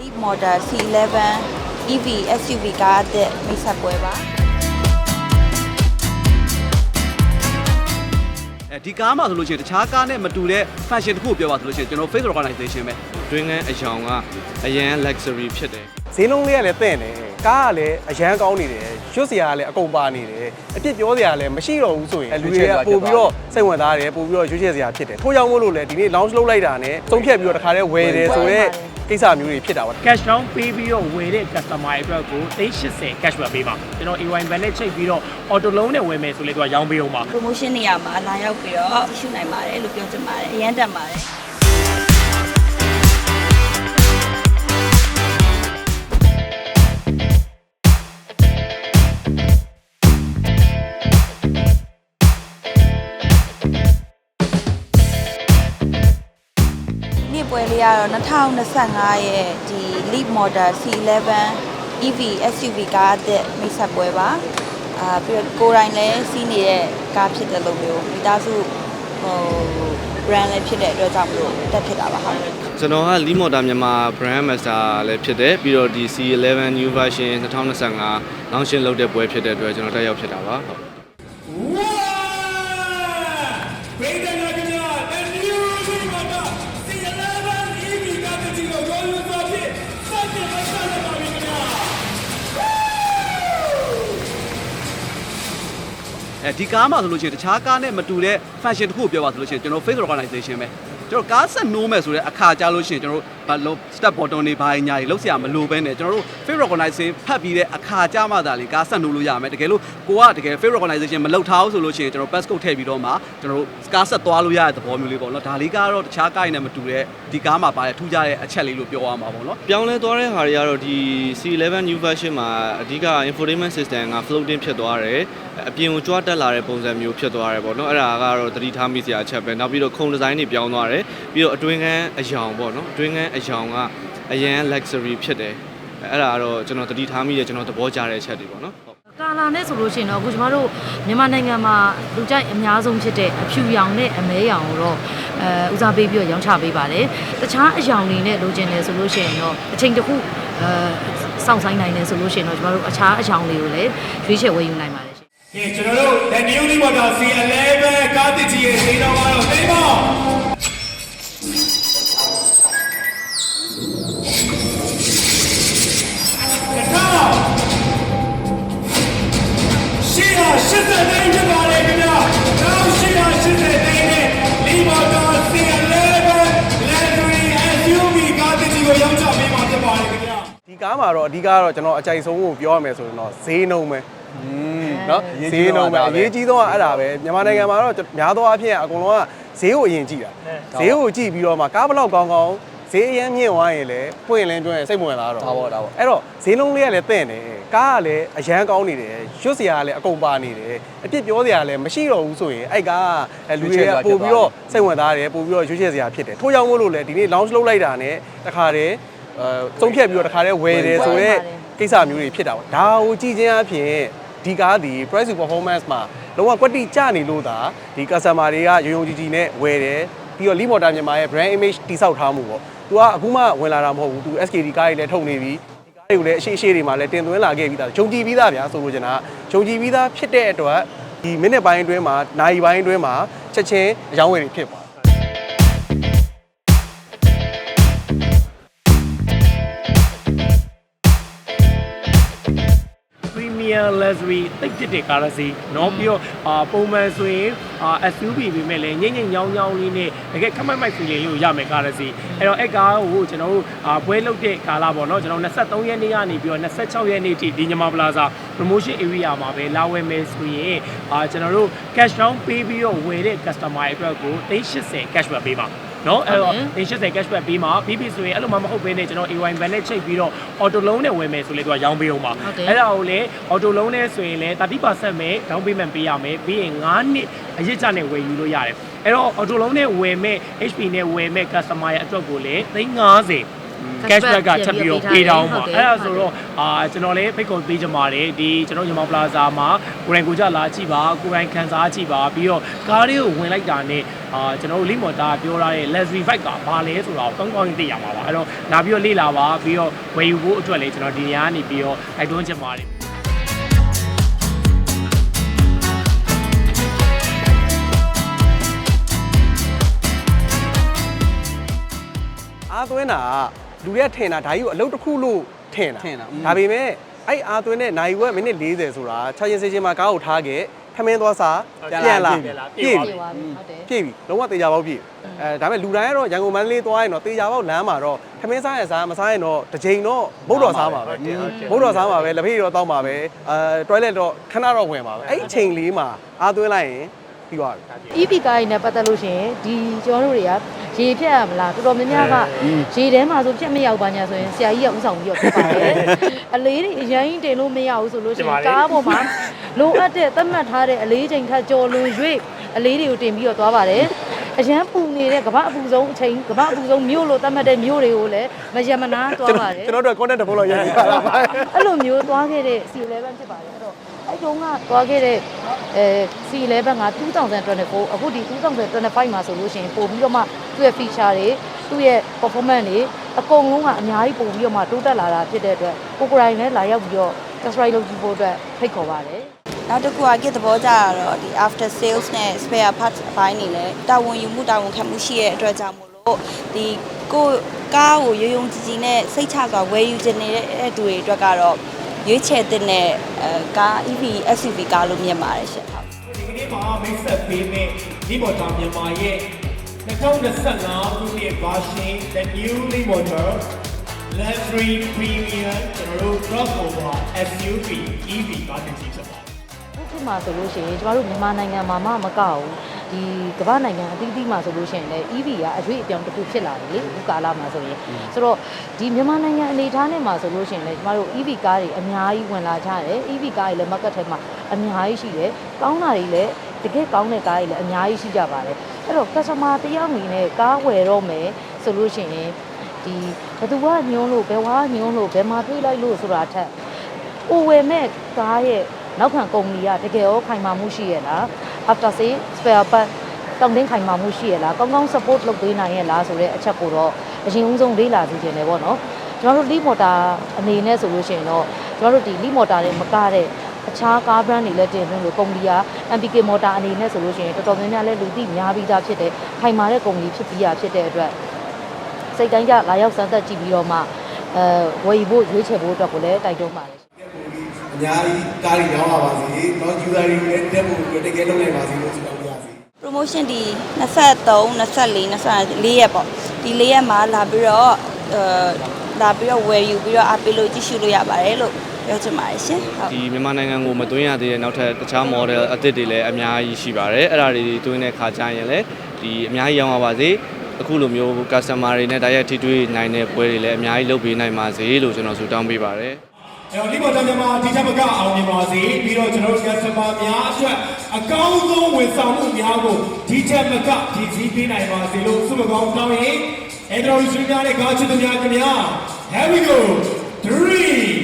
Leap Model C11 EV SUV ကားအသစ်မိတ်ဆက်ပွဲပါအဲဒီကားမှာဆိုလို့ရှိရင်တခြားကားနဲ့မတူတဲ့ fashion တစ်ခုကိုပြောပါဆိုလို့ရှိရင်ကျွန်တော် face recognition ပဲတွင်းငန်းအယောင်ကအရန် luxury ဖြစ်တယ်ဈေးလုံးလေးကလည်းတင့်တယ်ကားကလည်းအရန်ကောင်းနေတယ်ရွတ်စရာကလည်းအကုန်ပါနေတယ်အပြစ်ပြောစရာလည်းမရှိတော့ဘူးဆိုရင်လူတွေကပို့ပြီးတော့စိတ်ဝင်စားတယ်ပို့ပြီးတော့ရွှေ့ချက်စရာဖြစ်တယ်ထို့ကြောင့်မို့လို့လေဒီနေ့ launch လုပ်လိုက်တာနဲ့သုံးဖြတ်ပြီးတော့တခါတည်းဝယ်တယ်ဆိုတော့ ကိစ္စမျိုးတွေဖြစ်တာပါ cash down ပေးပြီးတော့ဝယ်တဲ့ customer တွေအတွက်ကို380 cash back ပေးပါကျွန်တော် AY ban နဲ့ချိန်ပြီးတော့ auto loan နဲ့ဝယ်မယ်ဆိုလေသူကရောင်းပေးအောင်ပါ promotion နေရာမှာလာရောက်ပြီးတော့ရှုနိုင်ပါတယ်လို့ပြောချင်ပါတယ်အရန်တက်ပါတယ် လေးကတော့2025ရဲ့ဒီ Leap Model C11 EV SUV ကားအသစ်မိတ်ဆက်ပွဲပါအာပြီးတော့ကိုယ်တိုင်လည်းစီးနေတဲ့ကားဖြစ်တယ်လို့မျိုးမိသားစုဟို brand လည်းဖြစ်တဲ့အတွက်ကြောင့်မလို့တက်ဖြစ်တာပါဟုတ်ကျွန်တော်က Lee Motor မြန်မာ brand master လည်းဖြစ်တယ်ပြီးတော့ဒီ C11 new version 2025 launching လုပ်တဲ့ပွဲဖြစ်တဲ့အတွက်ကျွန်တော်တက်ရောက်ဖြစ်တာပါဟုတ် အဲဒီကားမှာဆိုလို့ရှိရင်တခြားကားနဲ့မတူတဲ့ fashion တစ်ခုကိုပြောပါဆိုလို့ရှိရင်ကျွန်တော် face recognition ပဲ ကျွန်တော်ကားဆက်နိုးမယ်ဆိုတဲ့အခါကြားလို့ရှိရင်ကျွန်တော်တို့ step bottom တွေဘာညာတွေလောက်ဆရာမလိုပဲနဲ့ကျွန်တော်တို့ fail organization ဖတ်ပြီးတဲ့အခါကြားမှသာလေကားဆက်နိုးလို့ရမယ်တကယ်လို့ကိုကတကယ် fail organization မလုပ်ထားဘူးဆိုလို့ရှိရင်ကျွန်တော် pass code ထည့်ပြီးတော့မှကျွန်တော်တို့ကားဆက်သွားလို့ရတဲ့သဘောမျိုးလေးပေါ့နော်ဒါလေးကတော့တခြားကားတွေနဲ့မတူတဲ့ဒီကားမှာပါတဲ့ထူးခြားတဲ့အချက်လေးလို့ပြောရမှာပေါ့နော်ပြောင်းလဲသွားတဲ့ဟာတွေကတော့ဒီ C11 new version မှာအဓိက infotainment system က floating ဖြစ်သွားတယ်အပြင်ကိုကြွားတက်လာတဲ့ပုံစံမျိုးဖြစ်သွားတယ်ပေါ့နော်အဲ့ဒါကတော့သတိထားမိစရာအချက်ပဲနောက်ပြီးတော့ခုံဒီဇိုင်းတွေပြောင်းသွားတယ်ပြီးတော့အတွင်းကန်းအယောင်ပေါ့နော်အတွင်းကန်းအယောင်ကအရန် luxury ဖြစ်တယ်အဲ့ဒါကတော့ကျွန်တော်သတိထားမိတယ်ကျွန်တော်သဘောကျတဲ့အချက်တွေပေါ့နော်ဟုတ်ကာလာနဲ့ဆိုလို့ရှိရင်တော့အခုကျမတို့မြန်မာနိုင်ငံမှာလူကြိုက်အများဆုံးဖြစ်တဲ့အဖြူရောင်နဲ့အမဲရောင်ကိုတော့အဲဦးစားပေးပြီးတော့ရောင်းချပေးပါတယ်။တခြားအရောင်တွေနဲ့လိုချင်တယ်ဆိုလို့ရှိရင်တော့အချိန်တစ်ခုအဲစောင့်ဆိုင်နိုင်တယ်ဆိုလို့ရှိရင်တော့ကျမတို့အခြားအရောင်တွေကိုလည်းရွေးချယ်ဝယ်ယူနိုင်ပါတယ်ရှင်ကဲကျွန်တော်တို့ the new Limata C11 ကားတစ်ကြီးရဲ့ဈေးတော်ကတော့သိပါ ကားမှာတော့အဓိကတော့ကျွန်တော်အကြိုက်ဆုံးကိုပြောရမယ်ဆိုရင်တော့ဈေးနှုန်းပဲနော်ဈေးနှုန်းပဲအရေးကြီးဆုံးကအဲ့ဒါပဲမြန်မာနိုင်ငံမှာတော့များသောအားဖြင့်အကုန်လုံးကဈေးကိုအရင်ကြည့်တာဈေးကိုကြည့်ပြီးတော့မှကားဘလောက်ကောင်းကောင်းဈေးအရင်မြင့်သွားရင်လည်းပွင့်လင်းကျွမ်းစိတ်ဝင်လာတော့ဒါပေါ့ဒါပေါ့အဲ့တော့ဈေးနှုန်းလေးကလည်းတင့်တယ်ကားကလည်းအရန်ကောင်းနေတယ်ရွှတ်စရာကလည်းအကုန်ပါနေတယ်အပြစ်ပြောစရာလည်းမရှိတော့ဘူးဆိုရင်အဲ့ကားကလူတွေကပို့ပြီးတော့စိတ်ဝင်စားတယ်ပို့ပြီးတော့ရွှတ်ချက်စရာဖြစ်တယ်ထို့ကြောင့်မို့လို့လည်းဒီနေ့ launch လုပ်လိုက်တာနဲ့တခါတည်း အဲသုံးဖြတ်ပြီးတော့တခါတည်းဝယ်တယ်ဆိုတော့ကိစ္စမျိုးတွေဖြစ်တာပေါ့ဒါကိုကြည့်ချင်းအဖြစ်ဒီကားဒီ price to performance မှာလုံးဝကွက်တိကျနေလို့သာဒီ customer တွေကရုံရုံကြည်ကြည်နဲ့ဝယ်တယ်ပြီးတော့ Lee Motor မြန်မာရဲ့ brand image တိဆောက်ထားမှုပေါ့သူကအခုမှဝင်လာတာမဟုတ်ဘူးသူ SKD ကားတွေလည်းထုတ်နေပြီဒီကားတွေကိုလည်းအရှိအရှိတွေမှာလည်းတင်သွင်းလာခဲ့ပြီးသားဂျုံကြည်ပြီးသားဗျာဆိုလို့ကျွန်တော်ဂျုံကြည်ပြီးသားဖြစ်တဲ့အတွက်ဒီမိနစ်ပိုင်းအတွင်းမှာနိုင်ပိုင်းအတွင်းမှာချက်ချင်းအကြောင်းဝင်တွေဖြစ်သွား Premier Luxury တိတ်တစ်တဲ့ကားတစ်စီးเนาะပြီးတော့အာပုံမှန်ဆိုရင်အာ SUV ပဲမဲ့လည်းညင်ညင်ညောင်းညောင်းလေးနဲ့တကယ်ခမိုက်မိုက် feeling လေးကိုရမယ်ကားတစ်စီးအဲ့တော့အဲ့ကားကိုကျွန်တော်တို့အာပွဲလုပ်တဲ့ကာလပေါ့เนาะကျွန်တော်23ရက်နေ့ကနေပြီးတော့26ရက်နေ့ထိဒီညမပလာဇာ promotion area မှာပဲလာဝယ်မယ်ဆိုရင်အာကျွန်တော်တို့ cash down ပေးပြီးတော့ဝယ်တဲ့ customer တွေအတွက်ကို380 cash back ပေးပါ နော်အဲ့တော့ 80 cash back ပေးမှာပြီးပြီဆိုရင်အဲ့လိုမှမဟုတ်ဘဲနဲ့ကျွန်တော် AY ban နဲ့ချိန်ပြီးတော့ auto loan နဲ့ဝယ်မယ်ဆိုလေသူကရောင်းပေးအောင်ပါဟုတ်တယ် အဲ့ဒါကိုလေ auto loan နဲ့ဆိုရင်လည်း30%ပဲ down payment ပေးရမယ်ပြီးရင်9နှစ်အရစ်ကျနဲ့ဝယ်ယူလို့ရတယ်အဲ့တော့ auto loan နဲ့ဝယ်မဲ့ HP နဲ့ဝယ်မဲ့ customer ရဲ့အတွက်ကိုလည်း350 cashback ကချက်ပြီးတော့ပေးတောင်းပါဟုတ်တယ်အဲ့ဒါဆိုတော့အာကျွန်တော်လည်းဖိတ်ခေါ်ပေးကြပါတယ်ဒီကျွန်တော်ညီမောင်ပလာဇာမှာကိုရိုင်းကိုကြလာကြည့်ပါကိုရိုင်းခံစားကြည့်ပါပြီးတော့ကားလေးကိုဝင်လိုက်တာနဲ့အာကျွန်တော်တို့လိမော်တာပြောထားတဲ့ luxury bike ကဘာလဲဆိုတော့ကောင်းကောင်းသိရမှာပါအဲ့တော့လာပြီးတော့လေ့လာပါပြီးတော့ဝယ်ယူဖို့အတွက်လည်းကျွန်တော်ဒီနေရာကနေပြီးတော့တိုက်တွန်းချင်ပါတယ်အားသွင်းတာက လူတွေကထင်တာဒါကြီးကိုအလုပ်တစ်ခုလို့ထင်တာထင်တာอืมဒါပေမဲ့အဲ့အားသွင်းတဲ့နိုင်ဝက်မိနစ်40ဆိုတာခြာချင်းစေးချင်းမှာကားကိုထားခဲ့ထမင်းသွားစားပြန်လာပြည့်ပြီပြေသွားပြီဟုတ်တယ်ပြည့်ပြီလုံးဝတေချာပေါက်ပြည့်အဲဒါပေမဲ့လူတိုင်းကတော့ရန်ကုန်မန္တလေးသွားရင်တော့တေချာပေါက်လမ်းမှာတော့ထမင်းစားရစားမစားရင်တော့တစ်ချိန်တော့မုတ်တော်စားပါပဲမုတ်တော်စားပါပဲလက်ဖေးတော့တောင်းပါပဲအဲ toilet တော့ခဏတော့ဝင်ပါပဲအဲ့အချိန်လေးမှာအားသွင်းလိုက်ရင် ပြီးသွားပြီ EP ကားရင်းနဲ့ပတ်သက်လို့ရှရင်ဒီကျွန်တော်တို့တွေကရေဖြတ်ရမလားတော်တော်များများကရေထဲမှာဆိုဖြတ်မရောက်ပါညာဆိုရင်ဆရာကြီးကဥဆောင်ပြီးတော့ဖြစ်ပါတယ်အလေးတွေအရင်ကြီးတင်လို့မရဘူးဆိုလို့ရှရင်ကားပေါ်မှာလိုအပ်တဲ့သတ်မှတ်ထားတဲ့အလေးချိန်ထက်ကျော်လွန်၍အလေးတွေကိုတင်ပြီးတော့သွားပါတယ်အရန်ပူနေတဲ့ကမ္ဘာအပူဆုံးအချိန်ကမ္ဘာအပူဆုံးမြို့လို့သတ်မှတ်တဲ့မြို့တွေကိုလည်းမယမနာသွားပါတယ်ကျွန်တော်တို့ content တစ်ပုတ်လောက်ရိုက်ကြည့်ပါလားအဲ့လိုမျိုးသွားခဲ့တဲ့ C11 ဖြစ်ပါတယ် အဲ့တော့အဲ့တုန်းကသွားခဲ့တဲ့အဲ C11 က2024အခုဒီ2025မှာဆိုလို့ရှိရင်ပို့ပြီးတော့မှသူ့ရဲ့ feature တွေသူ့ရဲ့ performance တွေအကုန်လုံးကအများကြီးပို့ပြီးတော့မှတိုးတက်လာတာဖြစ်တဲ့အတွက်ကိုကိုရိုင်းလည်းလာရောက်ပြီးတော့ test ride လုပ်ကြည့်ဖို့အတွက်ဖိတ်ခေါ်ပါတယ်နောက်တစ်ခုကကိသဘောကြတာတော့ဒီ after sales နဲ့ spare parts အပိုင်းနေလဲတာဝန်ယူမှုတာဝန်ခံမှုရှိရဲ့အတွက်ကြောင့်မို့လို့ဒီကိုကားကိုရုံရုံကြည်ကြည်နဲ့စိတ်ချစွာဝယ်ယူခြင်းနေတဲ့သူတွေအတွက်ကတော့ ရွေးချယ်တဲ့နဲ့အဲကား EV SUV ကားလို့မြင်ပါတယ်ရှင်ဟုတ်ဒီကနေ့မှာမိတ်ဆက်ပေးမယ့်ဒီမော်တာမြန်မာရဲ့2025ခုနှစ် version the new Lee motor luxury premium ကျွန်တော်တို့ crossover SUV EV ကားတင်စီဖြစ်ပါတယ်အခုခေတ်မှာဆိုလို့ရှိရင်ကျမတို့မြန်မာနိုင်ငံမှာမှမကောက်ဘူး ဒီကမ္ဘာနိုင်ငံအသီးသီးမှာဆိုလို့ရှိရင်လည်း EV ကအရွေ့အပြောင်းတစ်ခုဖြစ်လာတယ်လေအခုကာလမှာဆိုရင်ဆိုတော့ဒီမြန်မာနိုင်ငံအနေအထားနဲ့မှာဆိုလို့ရှိရင်လည်းကျမတို့ EV ကားတွေအများကြီးဝင်လာကြတယ် EV ကားတွေလည်း market ထဲမှာအများကြီးရှိတယ်ကောင်းတာတွေလည်းတကယ်ကောင်းတဲ့ကားတွေလည်းအများကြီးရှိကြပါတယ်အဲ့တော့ customer တယောက်အနေနဲ့ကားဝယ်တော့မယ်ဆိုလို့ရှိရင်ဒီဘယ်သူကညွှန်းလို့ဘယ်ဝါကညွှန်းလို့ဘယ်မှာတွေးလိုက်လို့ဆိုတာထက်။ကိုဝယ်မဲ့ကားရဲ့နောက်ခံကုမ္ပဏီကတကယ်ရောခိုင်မာမှုရှိရဲ့လား after sale spare part တောင်းတင်းခိုင်မာမှုရှိရဲ့လားကောင်းကောင်း support လုပ်ပေးနိုင်ရဲ့လားဆိုတဲ့အချက်ကိုတော့အရင်ဦးဆုံးလေ့လာကြည့်နေတယ်ပေါ့နော်ကျွန်တော်တို့ lead motor အနေနဲ့ဆိုလို့ရှိရင်တော့ကျွန်တော်တို့ဒီ lead motor တွေမကတဲ့အခြားကား brand တွေလည်းတင်သွင်းလို့ကုမ္ပဏီက MPK motor အနေနဲ့ဆိုလို့ရှိရင်တော်တော်များများလည်းလူသိများပြီးသားဖြစ်တယ်ခိုင်မာတဲ့ကုမ္ပဏီဖြစ်ပြီးရဖြစ်တဲ့အတွက်စိတ်တိုင်းကြလာရောက်စမ်းသပ်ကြည့်ပြီးတော့မှအဲဝယ်ယူဖို့ရွေးချယ်ဖို့အတွက်ကိုလည်းတိုက်တွန်းပါတယ်အ များကြီးကားတွေရောင်းလာပါစေ။နော် user တွေလည်းတက်ဖို့တကယ်လုပ်နိုင်ပါစေလို့ဆုတောင်းပါရစေ။ promotion ဒီ23 24 24ရက်ပေါ့ဒီ၄ရက်မှာလာပြီးတော့အဲလာပြီးတော့ဝယ်ယူပြီးတော့အပေးလို့ကြည့်ရှုလို့ရပါတယ်လို့ပြောချင်ပါတယ်ရှင်ဟုတ်ဒီမြန်မာနိုင်ငံကိုမသွင်းရသေးတဲ့နောက်ထပ်တခြား model အသစ်တွေလည်းအများကြီးရှိပါတယ်အဲ့ဒါတွေသွင်းတဲ့ခါကျရင်လည်းဒီအများကြီးရောင်းပါပါစေအခုလိုမျိုး customer တွေနဲ့တိုက်ရိုက်ထိတွေ့နိုင်တဲ့ပွဲတွေလည်းအများကြီးလုပ်ပေးနိုင်ပါစေလို့ကျွန်တော်ဆုတောင်းပေးပါတယ် အဲ့တော့ဒီမော်တာမြန်မာဒီချက်မကအောင်မြင်ပါစေပြီးတော့ကျွန်တော်တို့ customer များအတွက်အကောင်းဆုံးဝန်ဆောင်မှုများကိုဒီချက်မကဒီစည်းပေးနိုင်ပါစေလို့ဆုမကောင်းတောင်းရင်အဲ့တော့ရှင်များတဲ့ကားချစ်သူများခင်ဗျာ Here we go 3